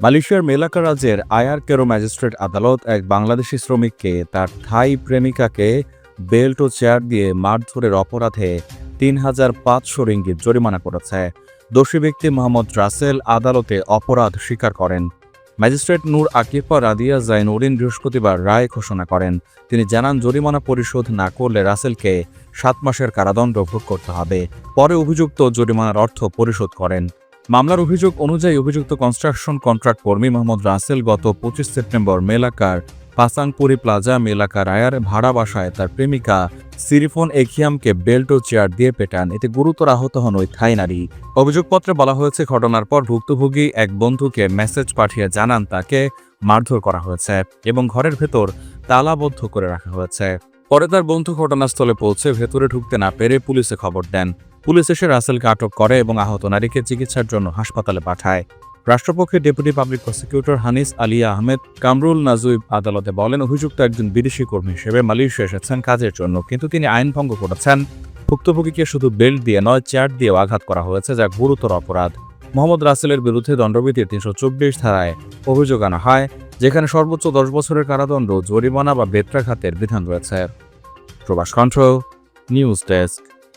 মালয়েশিয়ার মেলাকা রাজ্যের আয়ার কেরো ম্যাজিস্ট্রেট আদালত এক বাংলাদেশি শ্রমিককে তার থাই প্রেমিকাকে বেল্ট ও চেয়ার দিয়ে মারধরের অপরাধে তিন হাজার পাঁচশো রিঙ্গিত জরিমানা করেছে। দোষী ব্যক্তি মোহাম্মদ রাসেল আদালতে অপরাধ স্বীকার করেন। ম্যাজিস্ট্রেট নূর আকিফা রাদিয়া জাইনুরিন বৃহস্পতিবার রায় ঘোষণা করেন। তিনি জানান, জরিমানা পরিশোধ না করলে রাসেলকে সাত মাসের কারাদণ্ড ভোগ করতে হবে। পরে অভিযুক্ত জরিমানার অর্থ পরিশোধ করেন। মামলার অভিযোগ অনুযায়ী অভিযুক্ত কনস্ট্রাকশন কন্ট্রাক্ট কর্মী মোহাম্মদ রাসেল গত পঁচিশ সেপ্টেম্বর মেলাকার পাসাংপুরি প্লাজা মেলাকা রায়ার ভাড়া বাসায় তার প্রেমিকা সিরিফোন এখিয়ামকে বেল্ট ও চেয়ার দিয়ে পেটান। এতে গুরুতর আহত হন ওই থাই নারী। অভিযোগপত্রে বলা হয়েছে, ঘটনার পর ভুক্তভোগী এক বন্ধুকে মেসেজ পাঠিয়ে জানান, তাকে মারধর করা হয়েছে এবং ঘরের ভেতর তালাবদ্ধ করে রাখা হয়েছে। পরে তার বন্ধু ঘটনাস্থলে পৌঁছে ভেতরে ঢুকতে না পেরে পুলিশে খবর দেন। পুলিশ এসে রাসেলকে আটক করে এবং আহত নারীকে চিকিৎসার জন্য হাসপাতালে পাঠায়। রাষ্ট্রপক্ষের deputy public prosecutor Hanis Aliya Ahmed Kamrul Najuib আদালতে বলেন, অভিযুক্ত একজন বিদেশি কর্মী হিসেবে মালয়েশিয়া এসেছেন কাজের জন্য, কিন্তু তিনি আইন ভঙ্গ করেছেন। ভুক্তভোগীকে শুধু বেল্ট দিয়ে নয়, চেয়ার দিয়েও আঘাত করা হয়েছে, যা গুরুতর অপরাধ। মোহাম্মদ রাসেলের বিরুদ্ধে দণ্ডবিধির তিনশো চব্বিশ ধারায় অভিযোগ আনা হয়। যেখানে সর্বোচ্চ দশ বছরের কারাদণ্ড জরিমানা বা বেত্রাঘাতের বিধান রয়েছে। প্রবাস কন্ট্রোল নিউজ ডেস্ক।